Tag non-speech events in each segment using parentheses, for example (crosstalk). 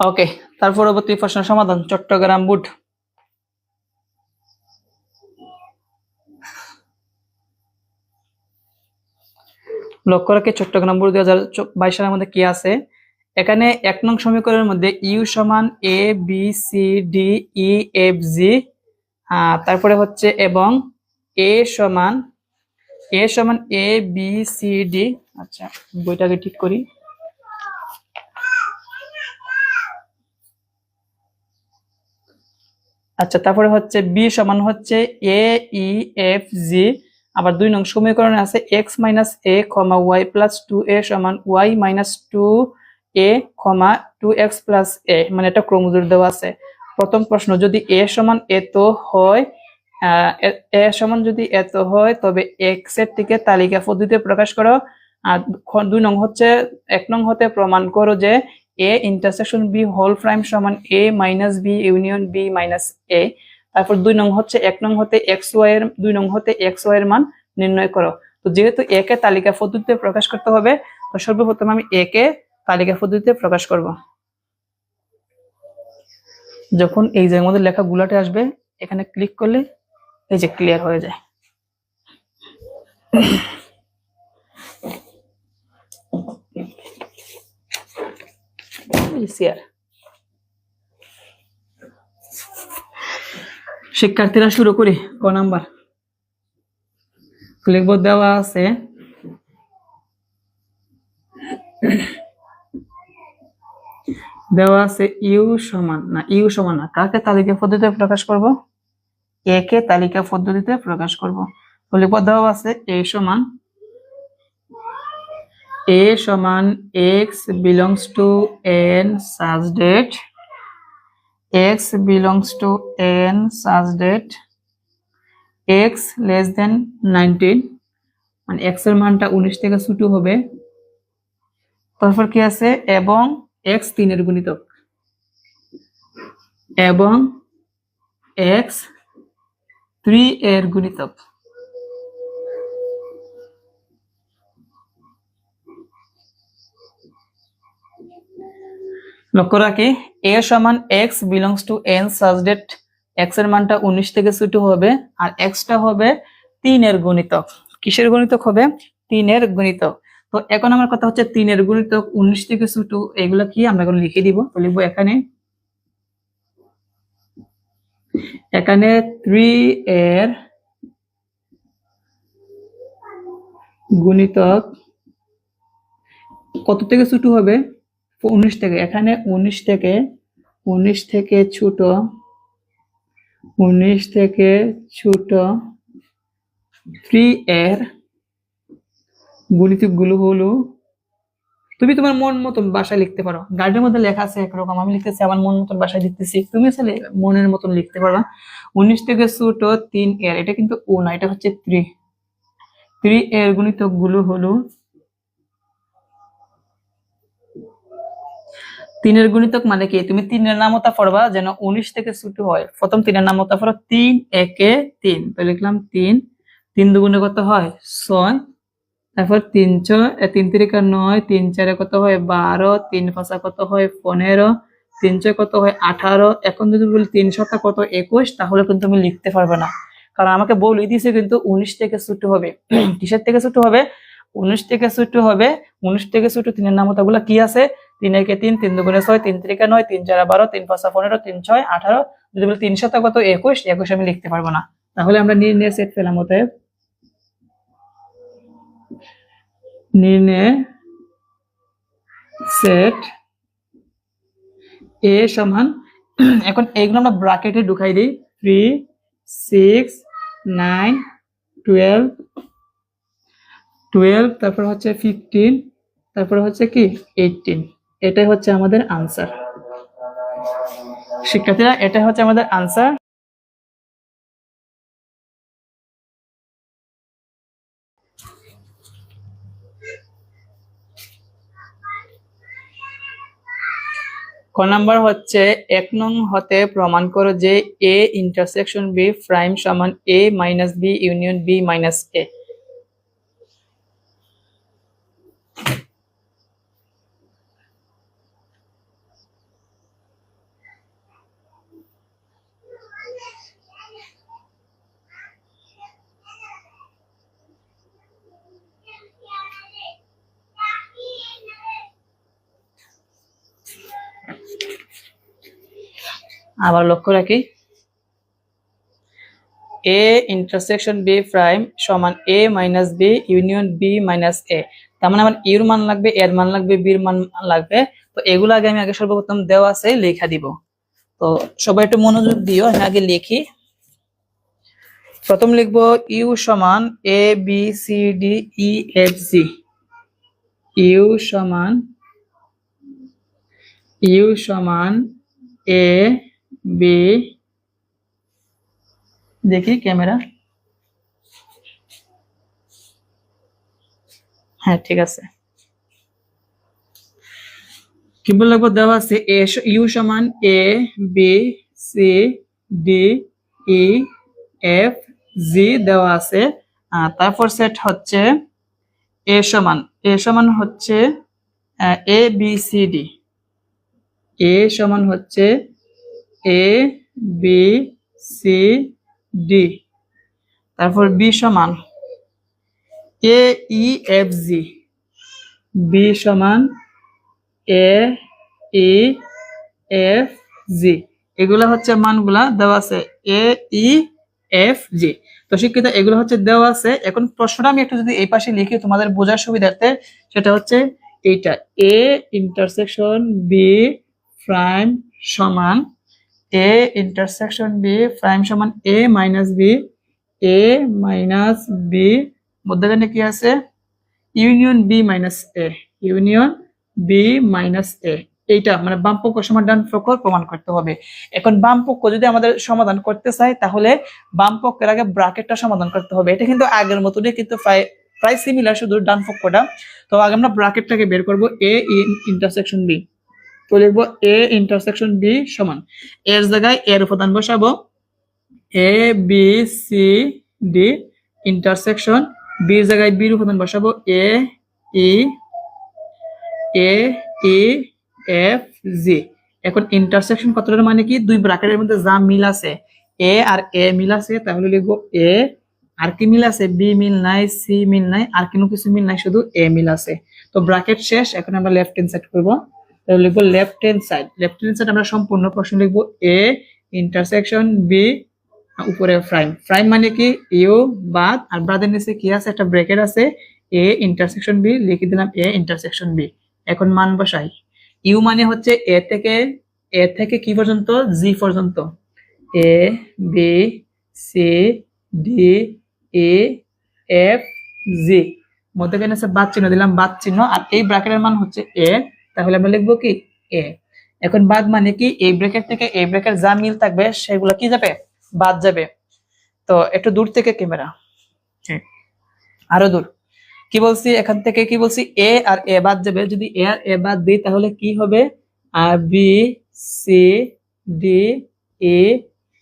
ওকে তার পরবর্তী প্রশ্ন, সমাধান, চট্টগ্রাম বুট লক্ষ্য রাখে, চট্টগ্রাম বোর্ড দুই হাজার বাইশ সালের মধ্যে কি আছে? এখানে এক নং সমীকরণের মধ্যে ইউ সমান A, B, C, D, E, F, G তারপরে হচ্ছে এবং এ সমান এ সমান এ, বি, সি, ডি আচ্ছা বইটাকে ঠিক করি। আচ্ছা তারপরে হচ্ছে বি সমান হচ্ছে এ, ই, এফ, জি। আবার দুই নং সমীকরণে আছে x minus a comma y plus two a সমান y minus two a comma two x plus a মানে এটা ক্রমজোর দেওয়া আছে। প্রথম প্রশ্ন, যদি এ সমান এত হয় এ সমান যদি এত হয়, তবে এক্সের থেকে তালিকা পদ্ধতিতে প্রকাশ করো। আর দুই নং হচ্ছে, এক নং হতে প্রমাণ করো যে A intersection B whole prime সমান A minus B union B minus A তারপর দুই নং হচ্ছে এক নং হতে এক্স ওয়াই এর, দুই নং হতে এক্স ওয়াই এর মান নির্ণয় করো। তো যেহেতু এ কে তালিকা পদ্ধতিতে প্রকাশ করতে হবে, তো সর্বপ্রথম আমি এ কে তালিকা পদ্ধতিতে প্রকাশ করব। যখন এই জায়গার মধ্যে লেখা গুলাটে আসবে, এখানে ক্লিক করলে এই যে ক্লিয়ার হয়ে যায়। শেয়ার শিক্ষার্থীরা শুরু করি, ক নাম্বার। লিখব দেওয়া আছে। দেওয়া আছে ইউ সমান না, ইউ সমান না। কাকে তালিকা পদ্ধতিতে প্রকাশ করব? এ কে তালিকা পদ্ধতিতে প্রকাশ করব? লিখব দেওয়া আছে এ সমান এ সমান x belongs to N such that x belongs to N such that x less than nineteen মানে এক্সের মানটা উনিশ থেকে ছোট হবে। তারপর কি আছে? এবং এক্স তিনের গুণিতক। এবং এক্স থ্রি এর গুণিতক। লক্ষ্য রাখি এ সমান x belongs to N such that এক্সের মানটা উনিশ থেকে ছোট হবে আর এক্সটা হবে তিনের গুণিতক। কিসের গুণিতক হবে? তিনের গুণিতক। তো এখন আমার কথা হচ্ছে তিনের গুণিতক উনিশ থেকে ছোট এগুলো কি? আমরা এখন লিখে দিব। লিখব এখানে। এখানে থ্রি এর গুণিতক কত থেকে ছোট হবে? উনিশ থেকে, এখানে উনিশ থেকে উনিশ থেকে ছোট, উনিশ থেকে ছোট থ্রি এর গুণিতকগুলো হলো, তুমি তোমার মন মতন বাসায় লিখতে পারো। গার্ডের মধ্যে লেখা আছে একরকম, আমি লিখতেছি, আমার মন মতন বাসায় লিখতেছি। তুমি আসলে মনের মতন লিখতে পারবা উনিশ থেকে ছোট, তিন এর, এটা কিন্তু ও না, এটা হচ্ছে থ্রি থ্রি এর গুণিতকগুলো হলো তিনের গুণিতক মানে কি? তুমি তিনের নামতা পড়বা যেন উনিশ থেকে ছোট হয়। প্রথম তিনের নামতা পড়ো তিন, একে তিন। তো লিখলাম তিন। তিন দুগুণে কত হয়? ছয়। তারপর তিন ছয় তিন তিরিকা নয়, তিন চারে কত হয়? বারো। তিন পাঁচা কত হয়? পনেরো। তিন ছয় কত হয়? আঠারো। এখন যদি বলি তিন শতা কত? একুশ। তাহলে কিন্তু তুমি লিখতে পারবে না। কারণ আমাকে বলে দিয়েছে কিন্তু উনিশ থেকে ছোট হবে। (clears throat) কিসের থেকে ছোট হবে? উনিশ থেকে ছোট হবে। উনিশ থেকে ছোট তিনের নামতা গুলা কি আছে? তিন একে তিন তিন দুগুণে ছয়, তিন তিরিকা নয়, তিন চারা বারো, তিন পাঁচা পনেরো, তিন ছয়, আঠারো যদি বলি তিন শত কত একুশ একুশ আমি লিখতে পারব না। তাহলে আমরা নির্ণয় সেট পেলাম অতএব। নির্ণয় সেট এ সমান, এখন এইগুলো আমরা ব্রাকেটে ঢুকাই দিই। Three six nine twelve twelve তারপর হচ্ছে ফিফটিন তারপর হচ্ছে কি? এইটিন এটাই হচ্ছে আমাদের আনসার শিক্ষার্থীরা, এটাই হচ্ছে আমাদের আনসার ক নাম্বার হচ্ছে, এক নং হতে প্রমাণ করো যে এ ইন্টারসেকশন বি প্রাইম সমান A minus B union B minus A আবার লক্ষ্য রাখি। এ ইন্টারসেকশন বি প্রাইম সমান A minus B union B minus A তার মানে আমার ইউর মান লাগবে এর মান লাগবে বির মান লাগবে। তো এগুলো আগে আমি আগে সর্বপ্রথম দেওয়া আছে, লেখা দিব। তো সবাই একটু মনোযোগ দিও, আমি আগে লিখি। প্রথম লিখব ইউ সমান A B C D E F G U সমান ইউ সমান এ বি দেখি ক্যামেরা। হ্যাঁ ঠিক আছে। কি বলে লাগবো, দেওয়া আছে এ ইউ সমান A B C D E F G দেওয়া আছে। তারপর সেট হচ্ছে এ সমান এ সমান হচ্ছে A B C D A সমান হচ্ছে এ বি সি ডি তারপর বি সমান A E F G B সমান এ ই এফ জি এগুলা হচ্ছে মানগুলা দেওয়া আছে এ ই এফ জি তো শিক্ষিত, এগুলো হচ্ছে দেওয়া আছে। এখন প্রশ্নটা আমি একটু যদি এই পাশে লিখি, তোমাদের বোঝার সুবিধার্থে, সেটা হচ্ছে এইটা। এ ইন্টারসেকশন বি প্রাইম সমান এ ইন্টারসেকশন বি প্রাইম সমান A minus B A minus B মধ্যখানে কি আছে? Union B minus A union B minus A এইটা মানে বাম পক্ষ সমান ডান পক্ষ প্রমাণ করতে হবে। এখন বাম পক্ষ যদি আমাদের সমাধান করতে চাই তাহলে বাম পক্ষের আগে ব্রাকেটটা সমাধান করতে হবে। এটা কিন্তু আগের মতনই কিন্তু প্রায় প্রায় সিমিলার শুধু ডান পক্ষটা। তো আগে আমরা ব্রাকেটটাকে বের করব এ ইন্টারসেকশন বি তো লিখব এ ইন্টারসেকশন বি সমান। এর জায়গায় এর উপাদান বসাবো। A B C D intersection বির জায়গায় বির উপাদান বসাবো। এ ই এ ই এফ জি এখন ইন্টারসেকশন কতটার মানে কি? দুই ব্র্যাকেটের মধ্যে যা মিল আছে এ আর এ মিল আছে, তাহলে লিখব এ আর কি মিল আছে? বি মিল নাই সি মিল নাই, আর কোনো কিছু মিল নাই, শুধু এ মিল আছে। তো ব্র্যাকেট শেষ, এখন আমরা লেফট হ্যান্ড সাইড করব। তাহলে লিখব left hand side left hand side আমরা সম্পূর্ণ প্রশ্ন লিখব এ ইন্টারসেকশন বি উপরে প্রাইম প্রাইম মানে কি? ইউ বাদ। আর বাদের নিচে কি আছে? একটা ব্র্যাকেট আছে। এ ইন্টারসেকশন বি লিখে দিলাম এ ইন্টারসেকশন বি এখন মান বসাই। ইউ মানে হচ্ছে এ থেকে এ থেকে কি পর্যন্ত? জি পর্যন্ত। A B C D A F G মধ্যখানে আছে বাদ চিহ্ন, দিলাম বাদ চিহ্ন। আর এই ব্র্যাকেটের মান হচ্ছে এ তাহলে আমরা লিখব কি? এ এখন বাদ মানে কি? এই ব্র্যাকেট থেকে এই ব্র্যাকেট যা মিল থাকবে সেগুলো কি যাবে? বাদ যাবে। তো একটু দূর থেকে ক্যামেরা। আরও দূর। কি বলছি? এখান থেকে কি বলছি? এ আর এ বাদ যাবে। যদি এ আর এ বাদ দিই তাহলে কি হবে? আর B C D A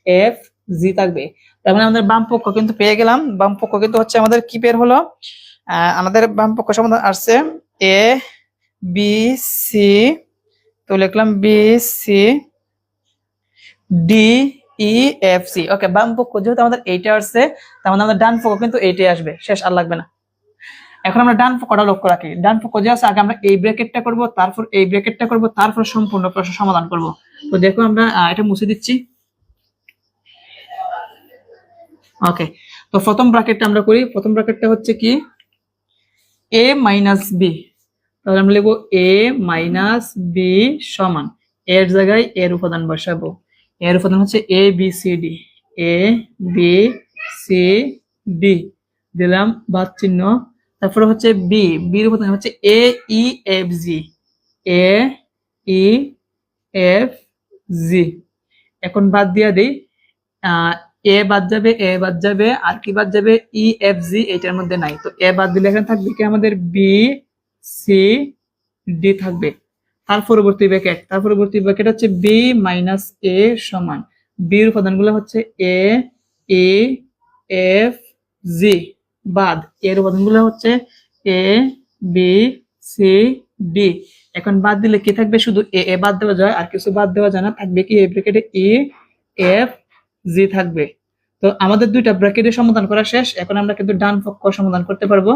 F G থাকবে। তার মানে আমাদের বাম পক্ষ কিন্তু পেয়ে গেলাম। বাম পক্ষ কিন্তু হচ্ছে আমাদের কি বের হলো? আহ, আমাদের বাম পক্ষ সমাধান আসছে। এ বি সি তো লিখলাম B C D E F C okay বাম পক্ষ যেহেতু আমাদের এইটা আসছে, তার মানে আমাদের ডান পক্ষ কিন্তু এইটাই আসবে, শেষ, আর লাগবে না। এখন আমরা ডান পক্ষটা লক্ষ্য রাখি। ডান পক্ষ যে আছে, আগে আমরা এই ব্র্যাকেটটা করব, তারপর এই ব্র্যাকেটটা করব, তারপর সম্পূর্ণ প্রশ্ন সমাধান করব। তো দেখো আমরা এটা মুছে দিচ্ছি। ওকে তো প্রথম ব্র্যাকেটটা আমরা করি। প্রথম ব্র্যাকেটটা হচ্ছে কি? এ মাইনাস বি তাহলে আমরা লিখব এ মাইনাস বি সমান। এর জায়গায় এর উপাদান বসাবো। এর উপাদান হচ্ছে A B C D A B C D দিলাম বাদ চিহ্ন। তারপরে হচ্ছে বি বির উপাদান হচ্ছে এ ই এফ জি এ ই এফ জি এখন বাদ দিয়া দিই। এ বাদ যাবে এ বাদ যাবে, আর কি বাদ যাবে? ই এফ জি এটার মধ্যে নাই। তো এ বাদ দিলে এখানে থাকবে কি আমাদের বি সি ডি থাকবে। তার পরবর্তী ব্র্যাকেট তার পরবর্তী ব্র্যাকেট হচ্ছে বি মাইনাস এ সমান। বির উপাদানগুলো হচ্ছে এ এ এফ জি বাদ। এর উপাদানগুলো হচ্ছে এ বি সি ডি এখন বাদ দিলে কি থাকবে? শুধু এ এ বাদ দেওয়া যায়। আর কিছু বাদ দেওয়া যায় না। থাকবে কি? এই ব্র্যাকেটে ই এফ জি থাকবে। তো আমাদের দুইটা ব্র্যাকেটের সমাধান করা শেষ। এখন আমরা কিন্তু ডান পক্ষ সমাধান করতে পারব।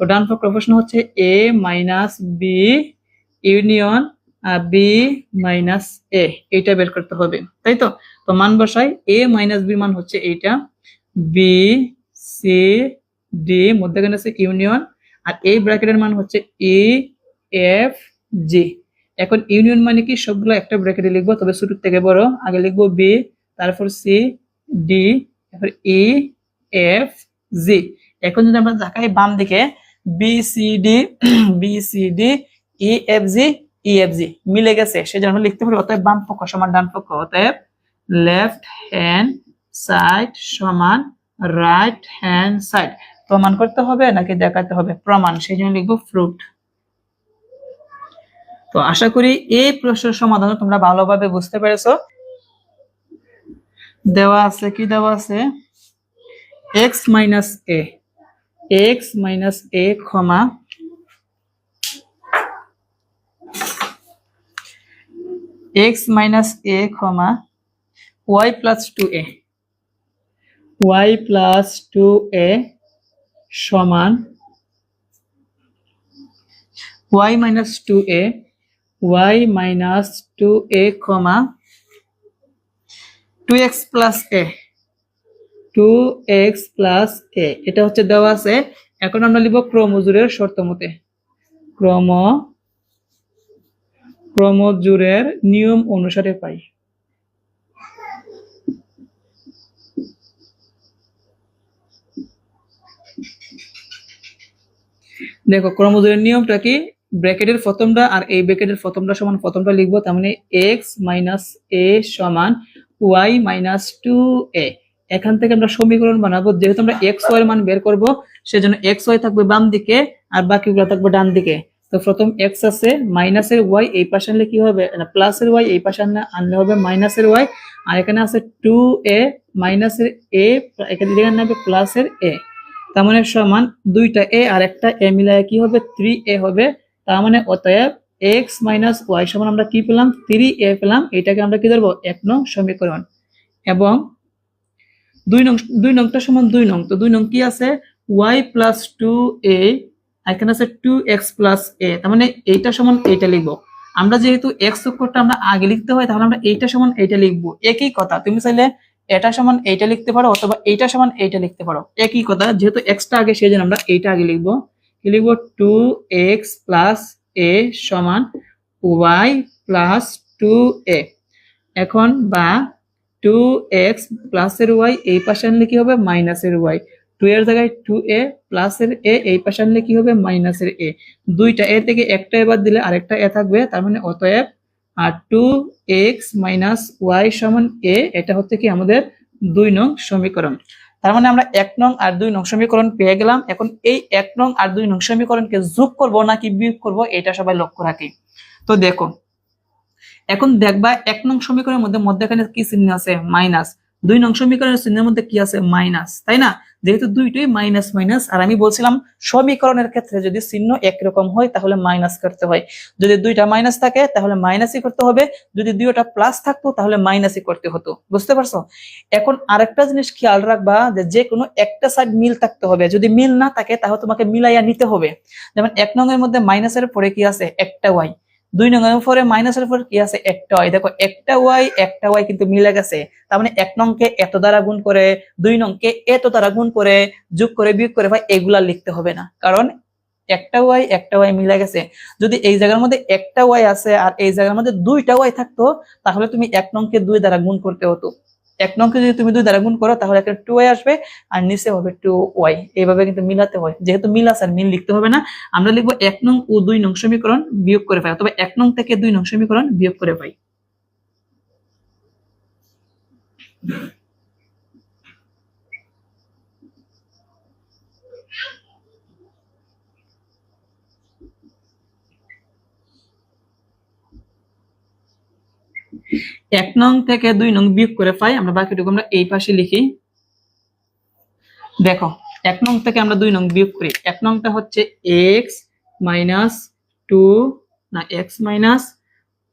তো ডান পক্ষ প্রশ্ন হচ্ছে A minus B union B minus A এইটা বের করতে হবে, তাই তো? তো মান বসাই এ মাইনাস বি মান হচ্ছে এইটা বি সি ডি মধ্যখানে আছে ইউনিয়ন আর এই ব্র্যাকেটের মান হচ্ছে ই এফ জি এখন ইউনিয়ন মানে কি? সবগুলো একটা ব্র্যাকেটে লিখব, তবে ছোট থেকে বড়। আগে লিখব বি তারপর সি ডি তারপর ই এফ জি এখন যদি আমরা তাকাই বাম দিকে B C D B C D E F G E F G মিলে গেছে। সেজন্য আমরা লিখতে পারি অতএব বাম পক্ষ সমান ডান পক্ষ, অতএব লেফট হ্যান্ড সাইড সমান রাইট হ্যান্ড সাইড প্রমাণ করতে হবে নাকি দেখাতে হবে? প্রমাণ সেই জন্য লিখব ফ্রুট তো আশা করি এই প্রশ্নের সমাধান তোমরা ভালোভাবে বুঝতে পেরেছ। দেওয়া আছে, কি দেওয়া আছে? X minus a x minus a comma x minus a comma y plus two a y plus two a সমান y minus two a y minus two a comma two x plus a two x plus a এটা হচ্ছে দেওয়া আছে। এখন আমরা লিখব ক্রমজোরের শর্ত মতে। ক্রম, ক্রমজোরের নিয়ম অনুসারে পাই। দেখো, ক্রমজোরের নিয়মটা কি? ব্র্যাকেটের প্রথমটা আর এই ব্র্যাকেটের প্রথমটা সমান প্রথমটা লিখব, তার মানে এক্স মাইনাস এ সমান ওয়াই মাইনাস টু এ এখান থেকে আমরা সমীকরণ বানাবো। যেহেতু আমরা এক্স ওয়াই এর মান বের করব, সেজন্য এক্স ওয়াই থাকবে বাম দিকে আর বাকিগুলো থাকবে ডান দিকে। তো প্রথম এক্স আছে মাইনাসের ওয়াই এই পাশে আনলে কি হবে? প্লাসের ওয়াই এই পাশে আনলে আনলে হবে মাইনাসের ওয়াই আর এখানে আছে টু এ মাইনাসের এ এখানে এখানে হবে প্লাসের এ তার মানে সমান দুইটা এ আর একটা এ মিলায় কি হবে? থ্রি এ হবে। তার মানে অতএব এক্স মাইনাস ওয়াই সমান আমরা কি পেলাম? থ্রি এ পেলাম। এটাকে আমরা কি ধরবো? এক নং সমীকরণ। এবং দুই নং, দুই নংটা সমান দুই নং। তো দুই নং কি আছে? ওয়াই প্লাস টু এ এখানে আছে টু এক্স প্লাস এ তার মানে এইটা সমান এইটা লিখব। আমরা যেহেতু এক্স অক্ষরটা আমরা আগে লিখতে হয়, তাহলে আমরা এইটা সমান এইটা লিখব। একই কথা, তুমি চাইলে এটা সমান এইটা লিখতে পারো অথবা এইটা সমান এইটা লিখতে পারো। একই কথা, যেহেতু এক্সটা আগে সেই জন্য আমরা এইটা আগে লিখব। কি লিখব? টু এক্স প্লাস এ সমান ওয়াই প্লাস টু এ এখন বা টু এক্স প্লাসের ওয়াই এই পাশে আনলে কি হবে? মাইনাসের ওয়াই টু এর জায়গায় টু এ প্লাসের এ এই পাশে আনলে কি হবে? মাইনাসের এ দুইটা এ থেকে একটা এবার দিলে আরেকটা এ থাকবে, তার মানে অতএব, আর টু এক্স মাইনাস ওয়াই সমান এ এটা হচ্ছে কি আমাদের দুই নং সমীকরণ। তার মানে আমরা এক নং আর দুই নং সমীকরণ পেয়ে গেলাম। এখন এই এক নং আর দুই নং সমীকরণকে যোগ করব নাকি বিয়োগ করব, এটা সবাই লক্ষ্য রাখি। তো দেখো এখন দেখবা এক নং সমীকরণের মধ্যে মধ্যখানে কি চিহ্ন আছে? মাইনাস। দুই নং সমীকরণের চিহ্নের মধ্যে কি আছে? মাইনাস। তাই না? যেহেতু দুইটাই মাইনাস মাইনাস, আর আমি বলছিলাম সমীকরণের ক্ষেত্রে যদি চিহ্ন একরকম হয়, তাহলে মাইনাস করতে হয়। যদি দুইটা মাইনাস থাকে, তাহলে মাইনাসই করতে হবে। যদি দুইটা প্লাস থাকতো, তাহলে মাইনাসই করতে হতো। বুঝতে পারছ? এখন আরেকটা জিনিস খেয়াল রাখবা যে যে কোনো একটা সাইড মিল থাকতে হবে। যদি মিল না থাকে, তাহলে তোমাকে মিলাইয়া নিতে হবে। যেমন এক নং এর মধ্যে মাইনাসের পরে কি আছে? একটা ওয়াই দুই নং এর পরে মাইনাসের পরে কি আছে? একটা ওয়াই দেখো, একটা ওয়াই একটা ওয়াই কিন্তু মিলে গেছে। তার মানে এক নংকে এত দ্বারা গুণ করে, দুই নংকে এত দ্বারা গুণ করে, যোগ করে, বিয়োগ করে, ভাই, এগুলা লিখতে হবে না। কারণ একটা ওয়াই একটা ওয়াই মিলে গেছে। যদি এই জায়গার মধ্যে একটা ওয়াই আছে আর এই জায়গার মধ্যে দুইটা ওয়াই থাকতো, তাহলে তুমি এক নংকে দুই দ্বারা গুণ করতে হতো। এক নংকে যদি তুমি দুই দ্বারা গুণ করো, তাহলে একটা টু ওয়াই আসবে আর নিচে হবে টু ওয়াই এইভাবে কিন্তু মিলাতে হয়। যেহেতু মিল আছে আর মিল লিখতে হবে না, আমরা লিখব এক নং ও দুই নং সমীকরণ বিয়োগ করে পাই, অথবা এক নং থেকে দুই নং সমীকরণ বিয়োগ করে পাই। এক নং থেকে দুই নং বিয়োগ করে পাই, আমরা বাকিটুকু আমরা এই পাশে লিখি। দেখো, এক নং থেকে আমরা দুই নং বিয়োগ করি। এক নংটা হচ্ছে এক্স মাইনাস টু না এক্স মাইনাস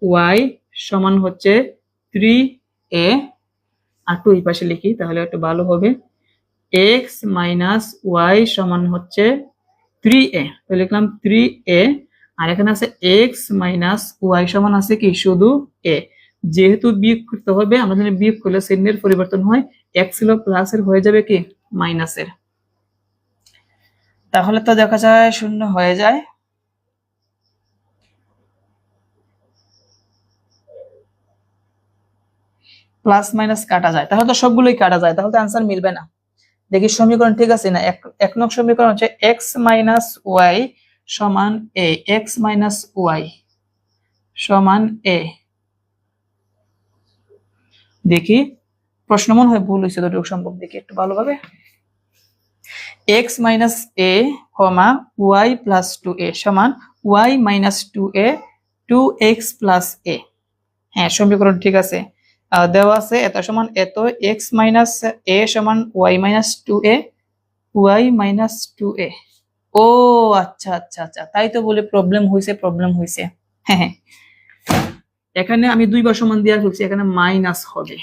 ওয়াই সমান হচ্ছে থ্রি এ আর টু এই পাশে লিখি, তাহলে একটু ভালো হবে। এক্স মাইনাস ওয়াই সমান হচ্ছে থ্রি এ তো লিখলাম থ্রি এ আর এখানে আছে এক্স মাইনাস ওয়াই সমান আছে কি? শুধু এ যেহেতু বিয়োগ করতে হবে, আমরা জানি বিয়োগ করলে চিহ্নের পরিবর্তন হয় এক্স ছিল প্লাসের হয়ে যাবে কি? মাইনাসের তাহলে তো দেখা যায় শূন্য হয়ে যায়। প্লাস মাইনাস কাটা যায়। তাহলে তো সবগুলোই কাটা যায়, তাহলে তো অ্যান্সার মিলবে না। দেখি সমীকরণ ঠিক আছে না? এক এক নং সমীকরণ হচ্ছে এক্স মাইনাস ওয়াই সমান এ এক্স মাইনাস ওয়াই সমান এ দেখি। প্রশ্ন মনে হয় ভুল হয়েছে দুটো সম্ভব দেখি একটু ভালোভাবে। X minus a comma y plus two a সমান y minus two a two x plus a হ্যাঁ সমীকরণ ঠিক আছে। দেওয়া আছে এত সমান এত এক্স মাইনাস এ সমান y minus two a y minus two a ও আচ্ছা আচ্ছা আচ্ছা তাই তো বলে প্রবলেম হয়েছে প্রবলেম হয়েছে হ্যাঁ হ্যাঁ। এখানে আমি দুইবার সমান দিয়ে ফেলছি, এখানে মাইনাস হবে।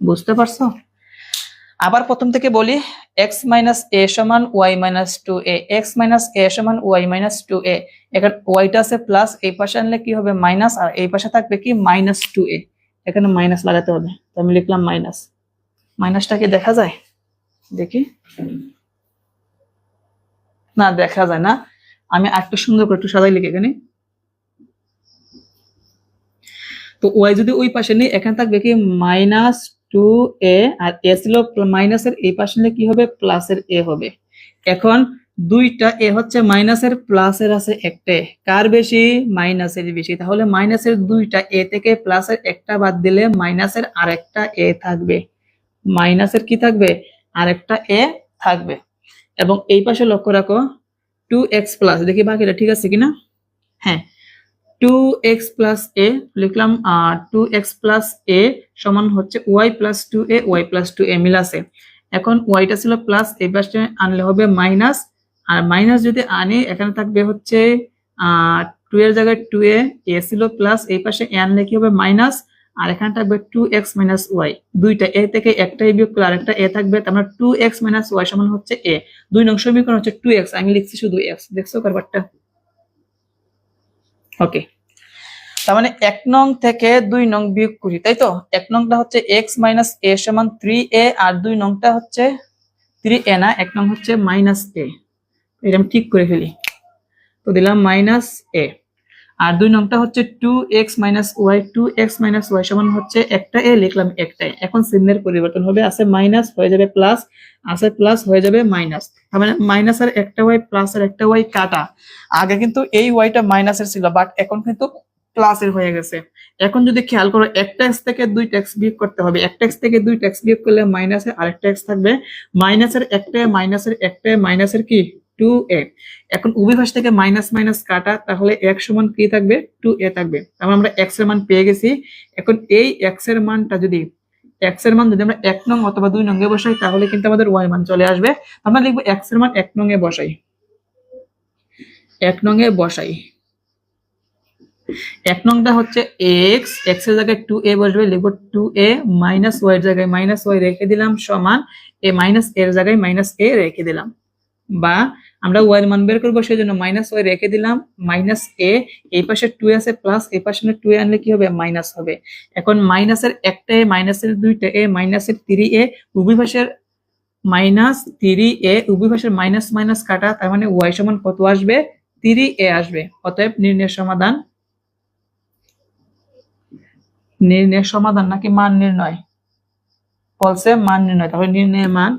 বুঝতে পারছ? আবার প্রথম থেকে বলি এক্স মাইনাস এ সমান y minus two a x minus a সমান ওয়াই মাইনাস টু এ এখানে ওয়াইটা আছে প্লাস এই পাশে আনলে কি হবে? মাইনাস আর এই পাশে থাকবে কি? মাইনাস টু এ এখানে মাইনাস লাগাতে হবে, তো আমি লিখলাম মাইনাস মাইনাসটা কি দেখা যায়? দেখি। না, দেখা যায় না। আমি আরেকটু সুন্দর করে একটু সাজাই লিখে এখানে তো ওয়াই যদি ওই পাশে নেই, এখানে থাকবে কি? মাইনাস টু এ, আর এ ছিল মাইনাসের, এই পাশে নিলে কি হবে? প্লাসের এ হবে। এখন দুইটা এ হচ্ছে মাইনাসের, প্লাসের আছে একটা কার বেশি? মাইনাসের বেশি। তাহলে মাইনাসের দুইটা এ থেকে প্লাসের একটা বাদ দিলে মাইনাসের আরেকটা এ থাকবে। মাইনাসের কি থাকবে? আরেকটা এ থাকবে। এবং এই পাশে লক্ষ্য রাখো, টু এক্স প্লাস। দেখি বাকিটা ঠিক আছে কিনা? হ্যাঁ টু এক্স প্লাস এ লিখলাম টু এক্স প্লাস এ সমান হচ্ছে y plus two a y plus two a মিল আছে এখন ওয়াইটা ছিল প্লাস এই পাশে আনলে হবে মাইনাস আর মাইনাস যদি আনি, এখানে থাকবে হচ্ছে টু এর জায়গায় টু এ এ ছিল প্লাস এই পাশে আনলে কি হবে মাইনাস আর এখানে থাকবে টু এক্স মাইনাস ওয়াই দুইটা এ থেকে একটাই বিয়োগ করে আরেকটা এ থাকবে, তার মানে টু এক্স মাইনাস ওয়াই সমান হচ্ছে এ দুই নং সমীকরণ হচ্ছে টু এক্স আমি লিখছি শুধু এক্স দেখছ কারবারটা? ওকে তার মানে এক নং থেকে দুই নং বিয়োগ করি, তাই তো? এক নংটা হচ্ছে এক্স মাইনাস এ সমান থ্রি এ আর দুই নংটা হচ্ছে থ্রি এ না, এক নং হচ্ছে মাইনাস এ এরকম ঠিক করে ফেলি। তো দিলাম মাইনাস এ আর দুই নংটা হচ্ছে two x minus y two x minus y সমান হচ্ছে একটা এ, লিখলাম একটাই এখন চিহ্নের পরিবর্তন হবে, আছে মাইনাস হয়ে যাবে প্লাস আছে প্লাস হয়ে যাবে মাইনাস তার মানে মাইনাস আর একটা ওয়াই প্লাস আর একটা ওয়াই কাটা। আগে কিন্তু এই ওয়াইটা মাইনাসের ছিল বাট এখন কিন্তু প্লাসের হয়ে গেছে। এখন যদি খেয়াল করো এক ট্যাক্স থেকে দুই ট্যাক্স বিয়োগ করতে হবে। এক ট্যাক্স থেকে দুই ট্যাক্স বিয়োগ করলে মাইনাসের আরেক ট্যাক্স থাকবে। মাইনাসের একটা মাইনাসের একটা মাইনাসের কি? টু এখন উভয় থেকে মাইনাস মাইনাস কাটা, তাহলে এক সমান কি থাকবে? টু থাকবে। তারপর আমরা এক্সের মান পেয়ে গেছি। এখন এই এক্সের মানটা যদি এক্সের মান যদি আমরা এক নং অথবা দুই নঙ্গে বসাই, তাহলে কিন্তু আমাদের ওয়াই মান চলে আসবে। আমরা লিখব এক্সের মান এক নং এ বসাই। এক নং এ বসাই। এক নংটা হচ্ছে এক্স এক্সের জায়গায় টু এ বসবে, লিখব টু এ মাইনাস ওয়াই এর জায়গায় মাইনাস ওয়াই রেখে দিলাম সমান, এ মাইনাস এর জায়গায় মাইনাস এ রেখে দিলাম। বা আমরা ওয়াই মান বের করব সেই জন্য মাইনাস ওয়াই রেখে দিলাম মাইনাস এ এই পাশে টু আছে প্লাস এই পাশে টু আনলে কি হবে? মাইনাস হবে। এখন মাইনাসের একটা এ মাইনাসের দুইটা এ মাইনাসের থ্রি এ, উভয় পাশের মাইনাস থ্রি এ, উভয় পাশের মাইনাস মাইনাস কাটা, তার মানে ওয়াই সমান কত আসবে? থ্রি এ আসবে। অতএব নির্ণয়ের সমাধান নির্ণয়ের সমাধান নাকি মান নির্ণয়? বলছে মান নির্ণয়, তাহলে নির্ণয়ের মান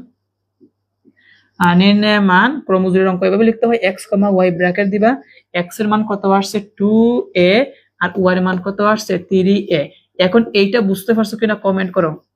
নির্ণয়ের মান ক্রমজোড়ের অঙ্ক এভাবে লিখতে হয় এক্স কমা ওয়াই ব্র্যাকেট দিবা এক্সের মান কত আসছে টু এ আর ওয়াই এর মান কত আসছে থ্রি এ এখন এইটা বুঝতে পারছ কিনা কমেন্ট করো।